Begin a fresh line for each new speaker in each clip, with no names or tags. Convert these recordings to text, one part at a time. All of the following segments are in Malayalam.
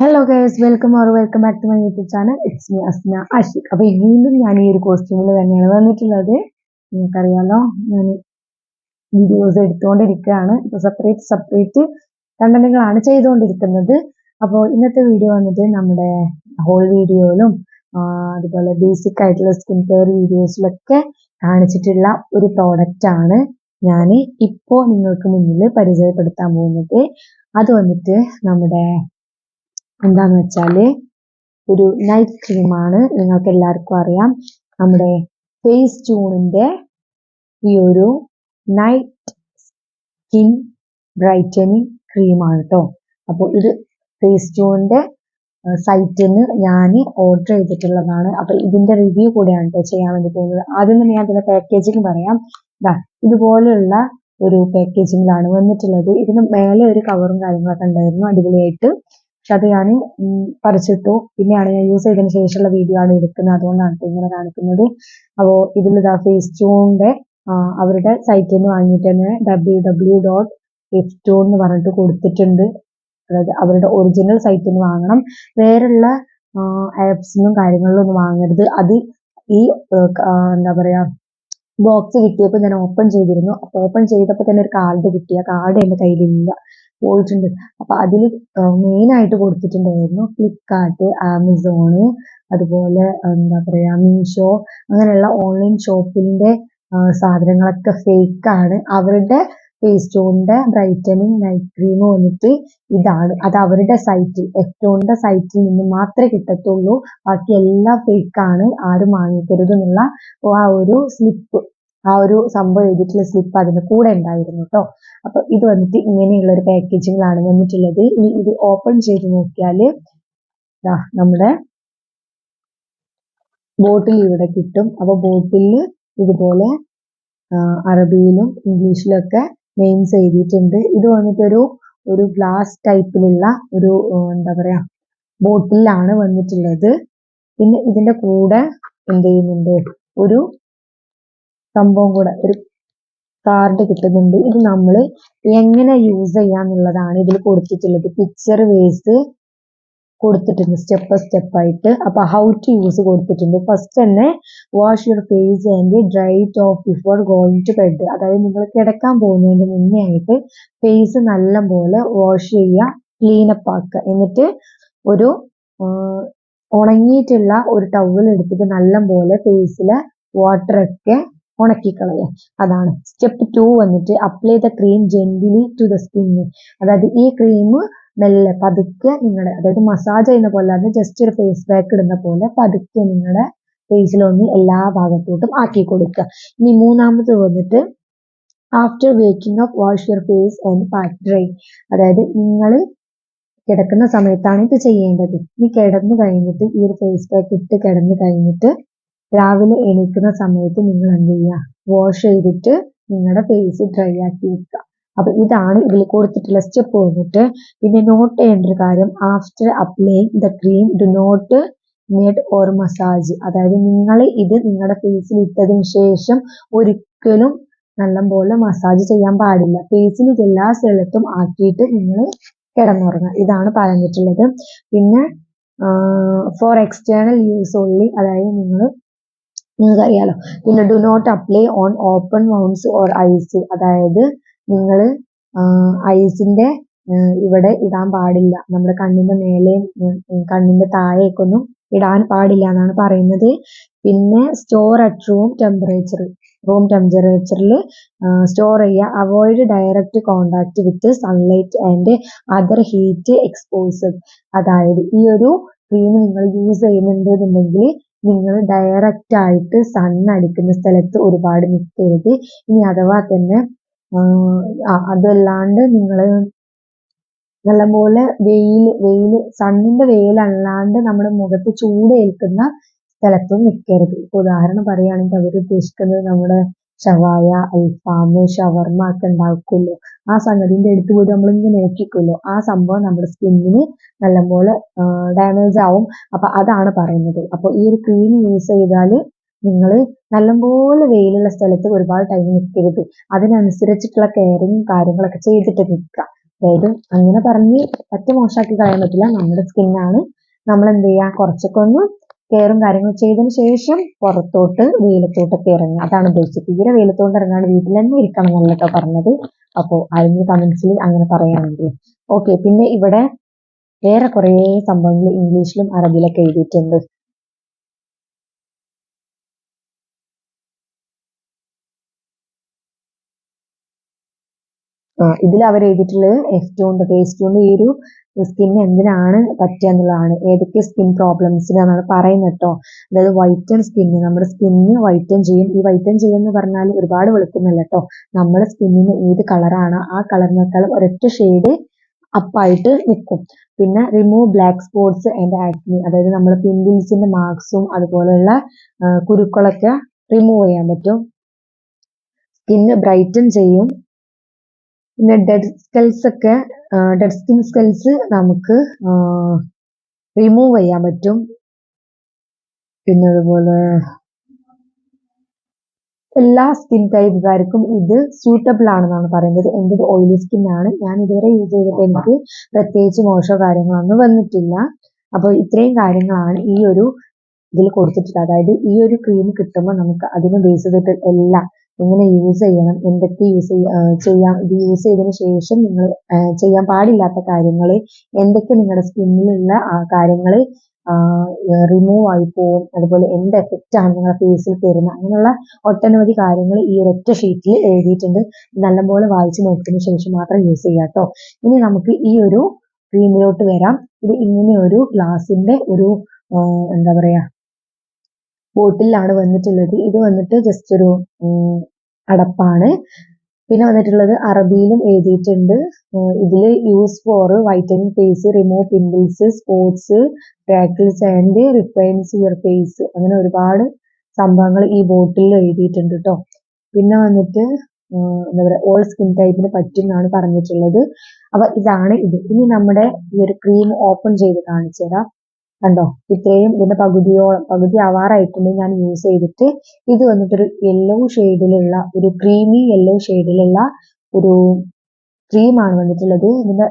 Hello guys welcome or welcome back to my YouTube channel it's me Asna Ashiq അപ്പോൾ വീണ്ടും ഞാൻ ഈ ഒരു കോസ്റ്റ്യൂമിൽ തന്നെയാണ് വന്നിട്ടുള്ളത്. നിങ്ങൾക്കറിയാലോ ഞാൻ വീഡിയോസ് എടുത്തുകൊണ്ടിരിക്കുകയാണ് ഇപ്പോൾ സെപ്പറേറ്റ് സെപ്പറേറ്റ് കണ്ടന്റുകളാണ് ചെയ്തുകൊണ്ടിരിക്കുന്നത് അപ്പോൾ ഇന്നത്തെ വീഡിയോ വന്നിട്ട് നമ്മുടെ ഹോൾ വീഡിയോയിലും അതുപോലെ ബേസിക് ആയിട്ടുള്ള സ്കിൻ കെയർ വീഡിയോസിലൊക്കെ കാണിച്ചിട്ടുള്ള ഒരു പ്രോഡക്റ്റ് ആണ് ഞാൻ ഇപ്പോൾ നിങ്ങൾക്ക് മുന്നിൽ പരിചയപ്പെടുത്താൻ പോകുന്നത്. അത് വന്നിട്ട് നമ്മുടെ എന്താന്ന് വെച്ചാൽ ഒരു നൈറ്റ് ക്രീമാണ് നിങ്ങൾക്ക് എല്ലാവർക്കും അറിയാം. നമ്മുടെ ഫേസ് ട്യൂണിന്റെ ഈ ഒരു നൈറ്റ് സ്കിൻ ബ്രൈറ്റനിങ് ക്രീമാണ് കേട്ടോ അപ്പോൾ ഇത് ഫേസ് ട്യൂണിന്റെ സൈറ്റിൽ നിന്ന് ഞാൻ ഓർഡർ ചെയ്തിട്ടുള്ളതാണ്. അപ്പൊ ഇതിന്റെ റിവ്യൂ കൂടെയാണ് കേട്ടോ ചെയ്യാൻ വേണ്ടി പോകുന്നത്. ആദ്യം തന്നെ ഞാൻ അതിന്റെ പാക്കേജിങ് പറയാം ഇതുപോലെയുള്ള ഒരു പാക്കേജിങ്ങിലാണ് വന്നിട്ടുള്ളത്. ഇതിന് മേലെ ഒരു കവറും കാര്യങ്ങളൊക്കെ ഉണ്ടായിരുന്നു. അടിപൊളിയായിട്ട് പക്ഷെ അത് ഞാൻ പറിച്ചിട്ടു. പിന്നെയാണ് ഞാൻ യൂസ് ചെയ്തതിന് ശേഷമുള്ള വീഡിയോ ആണ് എടുക്കുന്നത്. അതുകൊണ്ടാണ് ഇങ്ങനെ കാണിക്കുന്നത്. അപ്പോൾ ഇതിൽ ഇതാ ഫേസ് ടൂണിന്റെ അവരുടെ സൈറ്റിൽ നിന്ന് വാങ്ങിയിട്ട് തന്നെ W W dot F tune എന്ന് പറഞ്ഞിട്ട് കൊടുത്തിട്ടുണ്ട്. അതായത് അവരുടെ ഒറിജിനൽ സൈറ്റിൽ നിന്ന് വാങ്ങണം. വേറെയുള്ള ആപ്സിനും കാര്യങ്ങളിലും ഒന്നും വാങ്ങരുത്. അത് ഈ എന്താ പറയാ ബോക്സ് കിട്ടിയപ്പോൾ ഞാൻ ഓപ്പൺ ചെയ്തിരുന്നു. അപ്പോൾ ഓപ്പൺ ചെയ്തപ്പോൾ തന്നെ ഒരു കാർഡ് കിട്ടിയ കാർഡ് എന്റെ കയ്യിലില്ല. പോയിട്ടുണ്ട്. അപ്പൊ അതിൽ മെയിൻ ആയിട്ട് കൊടുത്തിട്ടുണ്ടായിരുന്നു ഫ്ലിപ്കാർട്ട് ആമസോണ് അതുപോലെ എന്താ പറയാ മീഷോ അങ്ങനെയുള്ള ഓൺലൈൻ ഷോപ്പിന്റെ സാധനങ്ങളൊക്കെ ഫേക്ക് ആണ് അവരുടെ ഫേസ് ടോണിന്റെ ബ്രൈറ്റനിങ് നൈറ്റ് ക്രീം വന്നിട്ട് ഇതാണ്. അത് അവരുടെ സൈറ്റിൽ എഫ്റ്റോണിന്റെ സൈറ്റിൽ നിന്ന് മാത്രമേ കിട്ടത്തുള്ളൂ. ബാക്കി എല്ലാം ഫേക്ക് ആണ് ആരും വാങ്ങിക്കരുത് എന്നുള്ള ആ ഒരു സ്ലിപ്പ്. ആ ഒരു സംഭവം എഴുതിയിട്ടുള്ള സ്ലിപ്പ് അതിന് കൂടെ ഉണ്ടായിരുന്നു കേട്ടോ അപ്പൊ ഇത് വന്നിട്ട് ഇങ്ങനെയുള്ള ഒരു പാക്കേജിങ്ങിലാണ് വന്നിട്ടുള്ളത്. ഇനി ഇത് ഓപ്പൺ ചെയ്ത് നോക്കിയാൽ നമ്മുടെ ബോട്ടിൽ ഇവിടെ കിട്ടും. അപ്പൊ ബോട്ടിൽ ഇതുപോലെ അറബിയിലും ഇംഗ്ലീഷിലും ഒക്കെ നെയിംസ് എഴുതിയിട്ടുണ്ട്. ഇത് വന്നിട്ടൊരു ഒരു ഗ്ലാസ് ടൈപ്പിലുള്ള ഒരു എന്താ പറയാ ബോട്ടിലാണ് വന്നിട്ടുള്ളത്. പിന്നെ ഇതിന്റെ കൂടെ എന്ത് ചെയ്യുന്നുണ്ട്? ഒരു സംഭവം കൂടെ ഒരു കാർഡ് കിട്ടുന്നുണ്ട്. ഇത് നമ്മൾ എങ്ങനെ യൂസ് ചെയ്യാന്നുള്ളതാണ് ഇതിൽ കൊടുത്തിട്ടുള്ളത്. പിക്ചർ വേസ് കൊടുത്തിട്ടുണ്ട് സ്റ്റെപ്പ് ബൈ സ്റ്റെപ്പ് ആയിട്ട്. അപ്പൊ ഹൗ ടു യൂസ് കൊടുത്തിട്ടുണ്ട്. ഫസ്റ്റ് തന്നെ wash your face and dry top before going to bed അതായത് നിങ്ങൾ കിടക്കാൻ പോകുന്നതിന് മുന്നേ ആയിട്ട് ഫേസ് നല്ല പോലെ വാഷ് ചെയ്യുക ക്ലീനപ്പ് ആക്കുക. എന്നിട്ട് ഒരു ഉണങ്ങിയിട്ടുള്ള ഒരു ടവൽ എടുത്തിട്ട് നല്ല പോലെ ഫേസിലെ വാട്ടറൊക്കെ ഉണക്കിക്കളയുക അതാണ്. സ്റ്റെപ്പ് ടു വന്നിട്ട് apply the cream gently to the skin അതായത് ഈ ക്രീം മെല്ലെ പതുക്കെ നിങ്ങളുടെ അതായത് മസാജ് ചെയ്യുന്ന പോലെ അല്ലാതെ ജസ്റ്റ് ഒരു ഫേസ് പാക്ക് ഇടുന്ന പോലെ പതുക്കെ നിങ്ങളുടെ ഫേസിലൊന്ന് എല്ലാ ഭാഗത്തോട്ടും ആക്കി കൊടുക്കുക ഇനി മൂന്നാമത് വന്നിട്ട് after waking of wash your face and pack dry അതായത് നിങ്ങൾ കിടക്കുന്ന സമയത്താണ് ഇത് ചെയ്യേണ്ടത്. ഇനി കിടന്നു കഴിഞ്ഞിട്ട് ഈ ഒരു ഫേസ് പാക്ക് ഇട്ട് കിടന്നു കഴിഞ്ഞിട്ട് രാവിലെ എണീക്കുന്ന സമയത്ത് നിങ്ങൾ എന്ത് ചെയ്യുക? വാഷ് ചെയ്തിട്ട് നിങ്ങളുടെ ഫേസ് ഡ്രൈ ആക്കി വെക്കുക. അപ്പൊ ഇതാണ് ഇതിൽ കൊടുത്തിട്ടുള്ള സ്റ്റെപ്പ് വന്നിട്ട് പിന്നെ നോട്ട് ചെയ്യേണ്ട ഒരു കാര്യം. After applying the cream do not need or massage അതായത് നിങ്ങൾ ഇത് നിങ്ങളുടെ ഫേസിൽ ഇട്ടതിന് ശേഷം ഒരിക്കലും നല്ലപോലെ മസാജ് ചെയ്യാൻ പാടില്ല. ഫേസിൽ ഇത് എല്ലാ സ്ഥലത്തും ആക്കിയിട്ട് നിങ്ങൾ കിടന്നുറങ്ങുക. ഇതാണ് പറഞ്ഞിട്ടുള്ളത്. പിന്നെ ഫോർ എക്സ്റ്റേണൽ യൂസ് ഓൺലി അതായത് നിങ്ങൾ നിങ്ങൾക്ക് അറിയാലോ പിന്നെ do not apply on open mounts or eyes അതായത് നിങ്ങൾ ഐസിന്റെ ഇവിടെ ഇടാൻ പാടില്ല. നമ്മുടെ കണ്ണിന്റെ മേലെയും കണ്ണിന്റെ താഴേക്കൊന്നും ഇടാൻ പാടില്ല എന്നാണ് പറയുന്നത്. പിന്നെ store at room temperature room ടെമ്പറേച്ചറിൽ സ്റ്റോർ ചെയ്യുക. Avoid direct contact with sunlight and other heat exposure അതായത് ഈ ഒരു ക്രീം നിങ്ങൾ യൂസ് ചെയ്യുന്നുണ്ട് എന്നുണ്ടെങ്കിൽ നിങ്ങൾ ഡയറക്റ്റ് ആയിട്ട് സൺ അടിക്കുന്ന സ്ഥലത്ത് ഒരുപാട് നിൽക്കരുത് ഇനി അഥവാ തന്നെ അതല്ലാണ്ട് നിങ്ങൾ നല്ലപോലെ വെയിൽ വെയിൽ സണ്ണിന്റെ വെയിലല്ലാണ്ട് നമ്മുടെ മുഖത്ത് ചൂട് ഏൽക്കുന്ന സ്ഥലത്തും നിൽക്കരുത് ഇപ്പൊ ഉദാഹരണം പറയുകയാണെങ്കിൽ അവർ ഉദ്ദേശിക്കുന്നത് നമ്മുടെ ഷവായ അൽഫാം ഷവർമ ഒക്കെ ഉണ്ടാക്കുമല്ലോ ആ സംഗതിന്റെ അടുത്ത് പോയിട്ട് നമ്മൾ ഇങ്ങനെ നോക്കിക്കുമല്ലോ ആ സംഭവം നമ്മുടെ സ്കിന്നിന് നല്ലപോലെ ഡാമേജ് ആവും. അപ്പൊ അതാണ് പറയുന്നത്. അപ്പൊ ഈ ഒരു ക്രീം യൂസ് ചെയ്താൽ നിങ്ങൾ നല്ലപോലെ വെയിലുള്ള സ്ഥലത്ത് ഒരുപാട് ടൈം നിൽക്കരുത് അതിനനുസരിച്ചിട്ടുള്ള കെയറിങ്ങും കാര്യങ്ങളൊക്കെ ചെയ്തിട്ട് നിൽക്കുക അതായത് അങ്ങനെ പറഞ്ഞ് പറ്റ മോശമാക്കി കളയാൻ പറ്റില്ല. നമ്മുടെ സ്കിന്നാണ് നമ്മൾ എന്ത് ചെയ്യുക കുറച്ചൊക്കെ ഒന്ന് കെയറും കാര്യങ്ങളും ചെയ്തതിന് ശേഷം പുറത്തോട്ട് വെയിലത്തോട്ടൊക്കെ ഇറങ്ങുക. അതാണ് ഉദ്ദേശിച്ചത് തീരെ വെയിലത്തോട്ട് ഇറങ്ങാണ്ട് വീട്ടിൽ തന്നെ ഇരിക്കണം എന്നല്ല പറഞ്ഞത്. അപ്പോൾ അതിന് കമൻസിൽ അങ്ങനെ പറയുകയാണെങ്കിൽ. ഓക്കെ പിന്നെ ഇവിടെ വേറെ കുറേ സംഭവങ്ങൾ ഇംഗ്ലീഷിലും അറബിയിലൊക്കെ എഴുതിയിട്ടുണ്ട്. ഇതിൽ അവർ എഫ് ടൂണ്ട് പേസ്റ്റ് കൊണ്ട് ഈ ഒരു സ്കിന്ന് എന്തിനാണ് പറ്റുക എന്നുള്ളതാണ്. ഏതൊക്കെ സ്കിൻ പ്രോബ്ലംസിനാണ് പറയുന്നത് കേട്ടോ അതായത് വൈറ്റൻ സ്കിന്ന് നമ്മുടെ സ്കിന്ന് വൈറ്റൻ ചെയ്യും. ഈ വൈറ്റൻ ചെയ്യുമെന്ന് പറഞ്ഞാൽ ഒരുപാട് വെളുക്കുന്നില്ല കേട്ടോ നമ്മുടെ സ്കിന്നിന് ഏത് കളറാണ് ആ കളറിനേക്കാളും ഒരൊറ്റ ഷെയ്ഡ് അപ്പായിട്ട് നിൽക്കും പിന്നെ remove black spots and acne അതായത് നമ്മൾ പിമ്പിൾസിന്റെ മാർക്സും അതുപോലെയുള്ള കുരുക്കളൊക്കെ റിമൂവ് ചെയ്യാൻ പറ്റും. സ്കിന്ന് ബ്രൈറ്റൻ ചെയ്യും. പിന്നെ ഡെഡ് സ്കെൽസ് ഒക്കെ ഡെഡ് സ്കിൻ സ്കെൽസ് നമുക്ക് റിമൂവ് ചെയ്യാൻ പറ്റും. പിന്നെ അതുപോലെ എല്ലാ സ്കിൻ ടൈപ്പുകാർക്കും ഇത് സൂട്ടബിൾ ആണെന്നാണ് പറയുന്നത്. എന്റെ ഓയിലി സ്കിൻ ആണ്. ഞാൻ ഇതുവരെ യൂസ് ചെയ്തിട്ട് എനിക്ക് പ്രത്യേകിച്ച് മോശമോ കാര്യങ്ങളൊന്നും വന്നിട്ടില്ല. അപ്പോൾ ഇത്രയും കാര്യങ്ങളാണ് ഈ ഒരു ഇതിൽ കൊടുത്തിട്ടുള്ളത്. അതായത് ഈ ഒരു ക്രീം കിട്ടുമ്പോൾ നമുക്ക് അതിനെ ബേസ് ചെയ്തിട്ട് എല്ലാം എങ്ങനെ യൂസ് ചെയ്യണം എന്തൊക്കെ യൂസ് ചെയ്യാം ഇത് യൂസ് ചെയ്തതിന് ശേഷം നിങ്ങൾ ചെയ്യാൻ പാടില്ലാത്ത കാര്യങ്ങൾ എന്തൊക്കെ നിങ്ങളുടെ സ്കിന്നിലുള്ള കാര്യങ്ങൾ റിമൂവ് ആയി പോവും അതുപോലെ എന്ത് എഫക്റ്റ് ആണ് നിങ്ങളുടെ ഫേസിൽ തരുന്നത് അങ്ങനെയുള്ള ഒട്ടനവധി കാര്യങ്ങൾ ഈ ഒരൊറ്റ ഷീറ്റിൽ എഴുതിയിട്ടുണ്ട്. നല്ലപോലെ വായിച്ചു നോക്കിയതിന് ശേഷം മാത്രം യൂസ് ചെയ്യാം കേട്ടോ ഇനി നമുക്ക് ഈ ഒരു ക്രീമിലോട്ട് വരാം. ഇത് ഇങ്ങനെ ഒരു ഗ്ലാസിന്റെ ഒരു എന്താ പറയാ ബോട്ടിലാണ് വന്നിട്ടുള്ളത്. ഇത് വന്നിട്ട് ജസ്റ്റ് ഒരു അടപ്പാണ്. പിന്നെ വന്നിട്ടുള്ളത് അറബിയിലും എഴുതിയിട്ടുണ്ട്. ഇതിൽ use for vitamin face remove pimples spots crackles and refines your face അങ്ങനെ ഒരുപാട് സംഭവങ്ങൾ ഈ ബോട്ടിൽ എഴുതിയിട്ടുണ്ട് കേട്ടോ പിന്നെ വന്നിട്ട് എന്താ പറയുക ഓൾ സ്കിൻ ടൈപ്പിന് പറ്റും എന്നാണ് പറഞ്ഞിട്ടുള്ളത്. അപ്പൊ ഇതാണ് ഇത്. ഇനി നമ്മുടെ ഈ ഒരു ക്രീം ഓപ്പൺ ചെയ്ത് കാണിച്ചു തരാം കണ്ടോ? ഇത്രയും ഇതിന്റെ പകുതിയോളം പകുതി ആവാറായിട്ടുണ്ട് ഞാൻ യൂസ് ചെയ്തിട്ട്. ഇത് വന്നിട്ടൊരു യെല്ലോ ഷെയ്ഡിലുള്ള ഒരു ക്രീമി യെല്ലോ ഷെയ്ഡിലുള്ള ഒരു ക്രീമാണ് വന്നിട്ടുള്ളത്. ഇതിന്റെ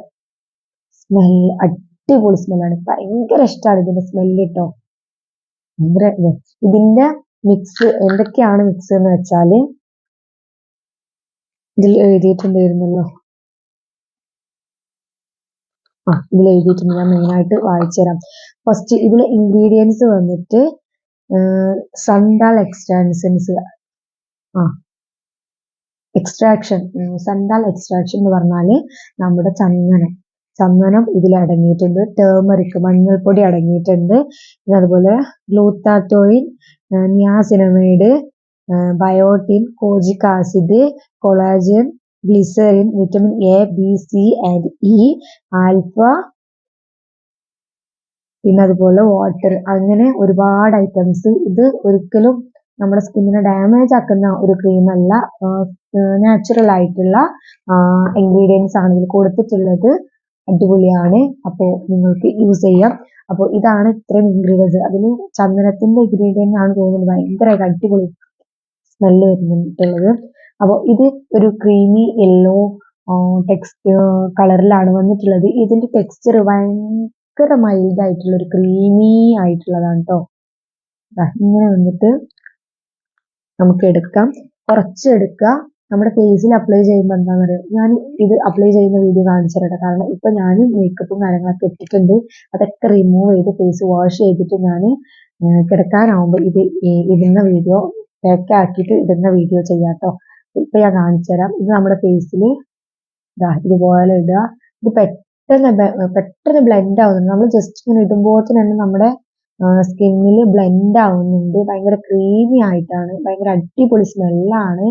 സ്മെൽ അടിപൊളി സ്മെല്ലാണ് ഭയങ്കര ഇഷ്ടമാണ് ഇതിന്റെ സ്മെല്ല് കേട്ടോ. ഭയങ്കര ഇതിന്റെ മിക്സ് എന്തൊക്കെയാണ് മിക്സ് എന്ന് വെച്ചാൽ ഇതിൽ എഴുതിയിട്ടുണ്ടായിരുന്നല്ലോ. ആ ഇതിൽ എഴുതിയിട്ടുണ്ട്. ഞാൻ മെയിനായിട്ട് വായിച്ചു തരാം ഫസ്റ്റ് ഇതിലെ ഇൻഗ്രീഡിയൻസ് വന്നിട്ട് സണ്ടാൽ എക്സ്ട്രാൻസൻസ് ആ എക്സ്ട്രാക്ഷൻ സണ്ടാൽ എക്സ്ട്രാക്ഷൻ എന്ന് പറഞ്ഞാൽ നമ്മുടെ ചന്ദനം. ചന്ദനം ഇതിൽ അടങ്ങിയിട്ടുണ്ട്. ടേമറിക് മഞ്ഞൾപ്പൊടി അടങ്ങിയിട്ടുണ്ട്. പിന്നെ അതുപോലെ glutathione niacinamide biotin kojic acid collagen glycerin vitamin A B C and E alpha പിന്നെ അതുപോലെ വാട്ടർ അങ്ങനെ ഒരുപാട് ഐറ്റംസ് ഇത് ഒരിക്കലും നമ്മുടെ സ്കിന്നിനെ ഡാമേജ് ആക്കുന്ന ഒരു ക്രീം അല്ല. നാച്ചുറൽ ആയിട്ടുള്ള ഇൻഗ്രീഡിയൻസ് ആണ് ഇതിൽ കൊടുത്തിട്ടുള്ളത്. അടിപൊളിയാണ്. അപ്പോൾ നിങ്ങൾക്ക് യൂസ് ചെയ്യാം. അപ്പോൾ ഇതാണ് ഇത്രയും ഇൻഗ്രീഡിയൻസ് അതിൽ ചന്ദനത്തിന്റെ ഇൻഗ്രീഡിയൻസ് ആണ് തോന്നുന്നത് ഭയങ്കരമായിട്ട് അടിപൊളി സ്മെല്ല് വരുന്നുള്ളത് അപ്പോൾ ഇത് ഒരു ക്രീമി യെല്ലോ ടെക്സ്റ്റ് കളറിലാണ് വന്നിട്ടുള്ളത്. ഇതിന്റെ ടെക്സ്ചർ ഭയങ്കര മൈൽഡ് ആയിട്ടുള്ള ഒരു ക്രീമി ആയിട്ടുള്ളതാണ് കേട്ടോ ഇങ്ങനെ വന്നിട്ട് നമുക്ക് എടുക്കാം. കുറച്ച് എടുക്കുക. നമ്മുടെ ഫേസിൽ അപ്ലൈ ചെയ്യുമ്പോൾ എന്താണെന്ന് അറിയാം ഞാൻ ഇത് അപ്ലൈ ചെയ്യുന്ന വീഡിയോ കാണിച്ചു തരട്ടെ കാരണം ഇപ്പൊ ഞാൻ മേക്കപ്പും കാര്യങ്ങളൊക്കെ ഇട്ടിട്ടുണ്ട്. അതൊക്കെ റിമൂവ് ചെയ്ത് ഫേസ് വാഷ് ചെയ്തിട്ട് ഞാൻ കിടക്കാനാവുമ്പോൾ ഇത് ഇടുന്ന വീഡിയോ പാക്ക് ആക്കിയിട്ട് ഇടുന്ന വീഡിയോ ചെയ്യാം കേട്ടോ ഇപ്പൊ ഞാൻ കാണിച്ചു തരാം. ഇത് നമ്മുടെ ഫേസിൽ ഇതാ ഇതുപോലെ ഇടുക. ഇത് പെട്ടെന്ന് പെട്ടെന്ന് ബ്ലെൻഡ് ആവുന്നുണ്ട്. നമ്മൾ ജസ്റ്റ് ഇങ്ങനെ ഇടുമ്പോൾ തന്നെ നമ്മുടെ സ്കിന്നിൽ ബ്ലെൻഡ് ആവുന്നുണ്ട്. ഭയങ്കര ക്രീമി ആയിട്ടാണ്. ഭയങ്കര അടിപൊളി സ്മെല്ലാണ്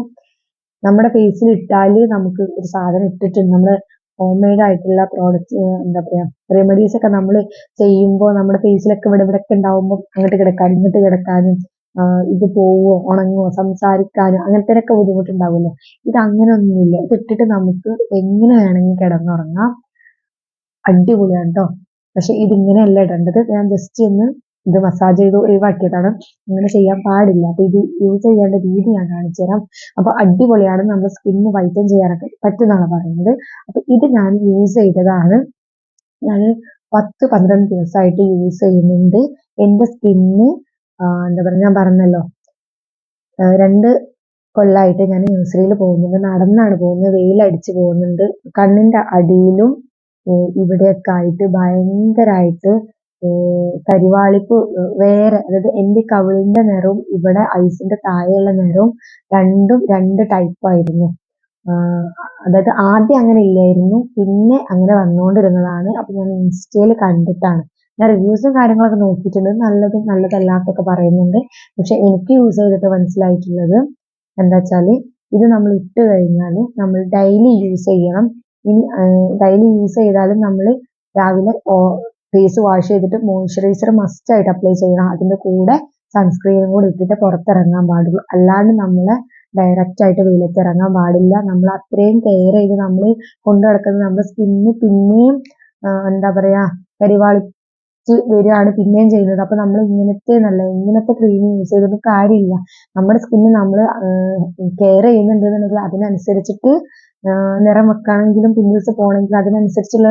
നമ്മുടെ ഫേസിൽ ഇട്ടാൽ നമുക്ക് ഒരു സാധനം ഇട്ടിട്ടുണ്ട്. നമ്മൾ ഹോം മെയ്ഡ് ആയിട്ടുള്ള പ്രോഡക്റ്റ് എന്താ പറയാ റെമഡീസ് ഒക്കെ നമ്മൾ ചെയ്യുമ്പോൾ നമ്മുടെ ഫേസിലൊക്കെ ഇവിടെ ഇവിടെ ഒക്കെ ഉണ്ടാവുമ്പോൾ അങ്ങോട്ട് കിടക്കാനും ഇങ്ങോട്ട് കിടക്കാനും ഇത് പോവോ ഉണങ്ങോ സംസാരിക്കാനോ അങ്ങനത്തേനൊക്കെ ബുദ്ധിമുട്ടുണ്ടാവുമല്ലോ. ഇത് അങ്ങനെ ഒന്നുമില്ല ഇതിട്ടിട്ട് നമുക്ക് എങ്ങനെ വേണമെങ്കിൽ കിടന്നുറങ്ങാം. അടിപൊളിയാണ് കേട്ടോ പക്ഷെ ഇതിങ്ങനെയല്ല ഇടേണ്ടത്. ഞാൻ ജസ്റ്റ് ഒന്ന് ഇത് മസാജ് ചെയ്ത് ഒഴിവാക്കിയതാണ്. അങ്ങനെ ചെയ്യാൻ പാടില്ല. അപ്പൊ ഇത് യൂസ് ചെയ്യേണ്ട രീതി ഞാൻ കാണിച്ചു തരാം. അപ്പൊ അടിപൊളിയാണ്. നമ്മുടെ സ്കിന്ന് വൈറ്റൻ ചെയ്യാനൊക്കെ പറ്റുന്നാണ് പറയുന്നത്. അപ്പൊ ഇത് ഞാൻ യൂസ് ചെയ്തതാണ്. ഞാൻ പത്ത് പന്ത്രണ്ട് ദിവസമായിട്ട് യൂസ് ചെയ്യുന്നുണ്ട്. എന്റെ സ്കിന്ന് എന്താ പറയുക ഞാൻ പറഞ്ഞല്ലോ. രണ്ട് കൊല്ലായിട്ട് ഞാൻ നഴ്സറിയിൽ പോകുന്നുണ്ട്. നടന്നാണ് പോകുന്നത്. വെയിലടിച്ച് പോകുന്നുണ്ട്. കണ്ണിന്റെ അടിയിലും ഇവിടെയൊക്കെ ആയിട്ട് ഭയങ്കരമായിട്ട് കരിവാളിപ്പ് വേറെ അതായത് എന്റെ കവിളിന്റെ നിറവും ഇവിടെ ഐസിന്റെ താഴെയുള്ള നിറവും രണ്ടും രണ്ട് ടൈപ്പ് ആയിരുന്നു. അതായത് ആദ്യം അങ്ങനെ ഇല്ലായിരുന്നു. പിന്നെ അങ്ങനെ വന്നുകൊണ്ടിരുന്നതാണ്. അപ്പൊ ഞാൻ ഇൻസ്റ്റയിൽ കണ്ടിട്ടാണ്. ഞാൻ റിവ്യൂസും കാര്യങ്ങളൊക്കെ നോക്കിയിട്ടുണ്ട്. നല്ലതും നല്ലതല്ലാത്തൊക്കെ പറയുന്നുണ്ട്. പക്ഷെ എനിക്ക് യൂസ് ചെയ്തിട്ട് മനസ്സിലായിട്ടുള്ളത് എന്താ വെച്ചാൽ ഇത് നമ്മൾ ഇട്ട് കഴിഞ്ഞാൽ നമ്മൾ ഡെയിലി യൂസ് ചെയ്യണം. ഇനി ഡെയിലി യൂസ് ചെയ്താലും നമ്മൾ രാവിലെ ഫേസ് വാഷ് ചെയ്തിട്ട് മോയ്സ്ചറൈസർ മസ്റ്റ് ആയിട്ട് അപ്ലൈ ചെയ്യണം. അതിന്റെ കൂടെ സൺസ്ക്രീനും കൂടി ഇട്ടിട്ട് പുറത്തിറങ്ങാൻ പാടുള്ളൂ. അല്ലാണ്ട് നമ്മൾ ഡയറക്റ്റ് ആയിട്ട് വെയിലത്ത് ഇറങ്ങാൻ പാടില്ല. നമ്മൾ അത്രയും കെയർ ചെയ്ത് നമ്മൾ കൊണ്ടു നടക്കുന്നത് നമ്മുടെ സ്കിന്ന് പിന്നെയും എന്താ പറയുക പറയാ കരിവാളിച്ച് വരികയാണ് പിന്നെയും ചെയ്യുന്നത്. അപ്പൊ നമ്മൾ ഇങ്ങനത്തെ നല്ല ഇങ്ങനത്തെ ക്രീം യൂസ് ചെയ്തിട്ട് കാര്യമില്ല. നമ്മുടെ സ്കിന്ന് നമ്മൾ കെയർ ചെയ്യുന്നുണ്ടെന്നുണ്ടെങ്കിൽ അതിനനുസരിച്ചിട്ട് നിറം വെക്കുകയാണെങ്കിലും പിമ്പിൾസ് പോകണമെങ്കിലും അതിനനുസരിച്ചുള്ള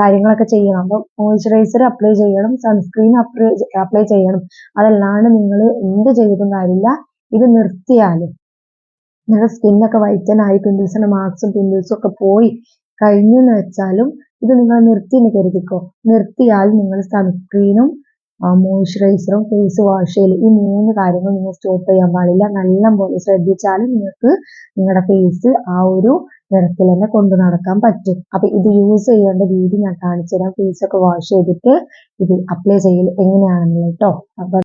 കാര്യങ്ങളൊക്കെ ചെയ്യണം. അപ്പൊ മോയ്സ്ചറൈസർ അപ്ലൈ ചെയ്യണം സൺസ്ക്രീൻ അപ്ലൈ അപ്ലൈ ചെയ്യണം. അതല്ലാണ്ട് നിങ്ങൾ എന്ത് ചെയ്തിട്ടും കാര്യമില്ല. ഇത് നിർത്തിയാലും നിങ്ങളുടെ സ്കിന്നൊക്കെ വൈറ്റൻ ആയി പിന്നീസിന് മാർക്സും പിമ്പിൾസും ഒക്കെ പോയി കഴിഞ്ഞു എന്ന് വെച്ചാലും ഇത് നിങ്ങൾ നിർത്തി എന്ന് കരുതിക്കോ? നിർത്തിയാൽ നിങ്ങൾ സൺസ്ക്രീനും മോയ്സ്ചറൈസറും ഫേസ് വാഷ് ചെയ്യൽ ഈ മൂന്ന് കാര്യങ്ങൾ നിങ്ങൾ സ്റ്റോപ്പ് ചെയ്യാൻ പാടില്ല. നല്ലപോലെ ശ്രദ്ധിച്ചാൽ നിങ്ങൾക്ക് നിങ്ങളുടെ ഫേസ് ആ ഒരു നിറത്തിൽ തന്നെ കൊണ്ടു നടക്കാൻ പറ്റും. അപ്പൊ ഇത് യൂസ് ചെയ്യേണ്ട രീതി ഞാൻ കാണിച്ചു തരാം ഫേസ് ഒക്കെ വാഷ് ചെയ്തിട്ട് ഇത് അപ്ലൈ ചെയ്യൽ എങ്ങനെയാണെന്നുള്ളത് കേട്ടോ അപ്പൊ